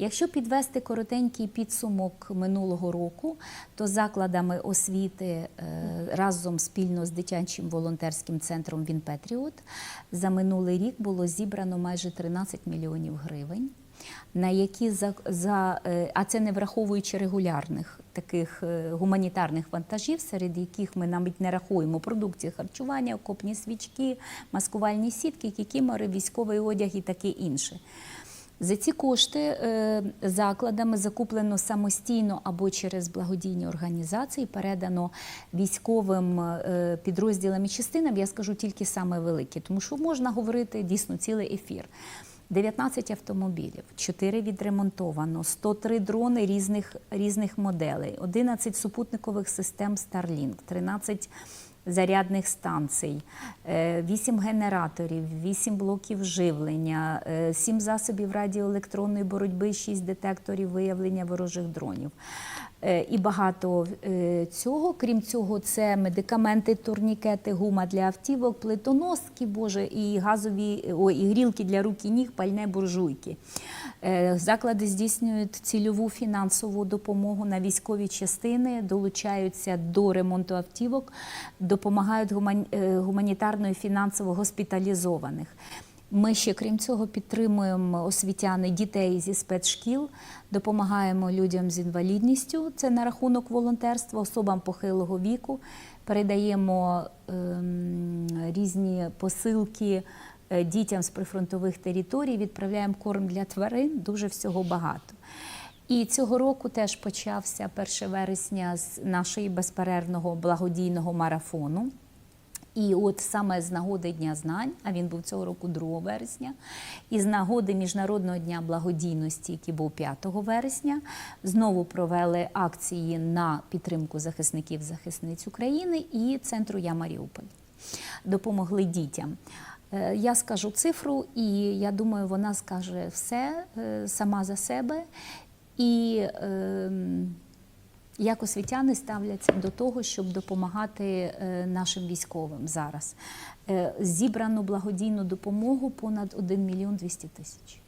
Якщо підвести коротенький підсумок минулого року, то закладами освіти е, разом спільно з дитячим волонтерським центром Вінпетріот за минулий рік було зібрано майже 13 мільйонів гривень. На які за, за е, а це не враховуючи регулярних таких е, гуманітарних вантажів, серед яких ми навіть не рахуємо продукції харчування, окопні свічки, маскувальні сітки, кікімори, військовий одяг і таке інше. За ці кошти е, закладами закуплено самостійно або через благодійні організації, передано військовим е, підрозділам і частинам. Я скажу тільки саме великі, тому що можна говорити дійсно цілий ефір. 19 автомобілів, 4 відремонтовано, 103 дрони різних, різних моделей, 11 супутникових систем Starlink, 13 зарядних станцій, 8 генераторів, 8 блоків живлення, 7 засобів радіоелектронної боротьби, 6 детекторів виявлення ворожих дронів. Е, І багато е, цього. Крім цього, це медикаменти, турнікети, гума для автівок, плитоноски, боже, і газові ой, і грілки для рук і ніг, пальне буржуйки. Е, Заклади здійснюють цільову фінансову допомогу на військові частини, долучаються до ремонту автівок, допомагають е, гуманітарно і фінансово госпіталізованих. Ми ще, крім цього, підтримуємо освітяни дітей зі спецшкіл, допомагаємо людям з інвалідністю. Це на рахунок волонтерства, особам похилого віку. Передаємо ем, різні посилки е, дітям з прифронтових територій, відправляємо корм для тварин, дуже всього багато. І цього року теж почався 1 вересня з нашої безперервного благодійного марафону. І от саме з нагоди Дня знань, а він був цього року 2 вересня, і з нагоди Міжнародного дня благодійності, який був 5 вересня, знову провели акції на підтримку захисників захисниць України і центру Я Маріуполь. Допомогли дітям. Е, Я скажу цифру, і я думаю, вона скаже все е, сама за себе. І е, як освітяни ставляться до того, щоб допомагати е, нашим військовим зараз. Е, Зібрану благодійну допомогу понад 1 мільйон 200 тисяч.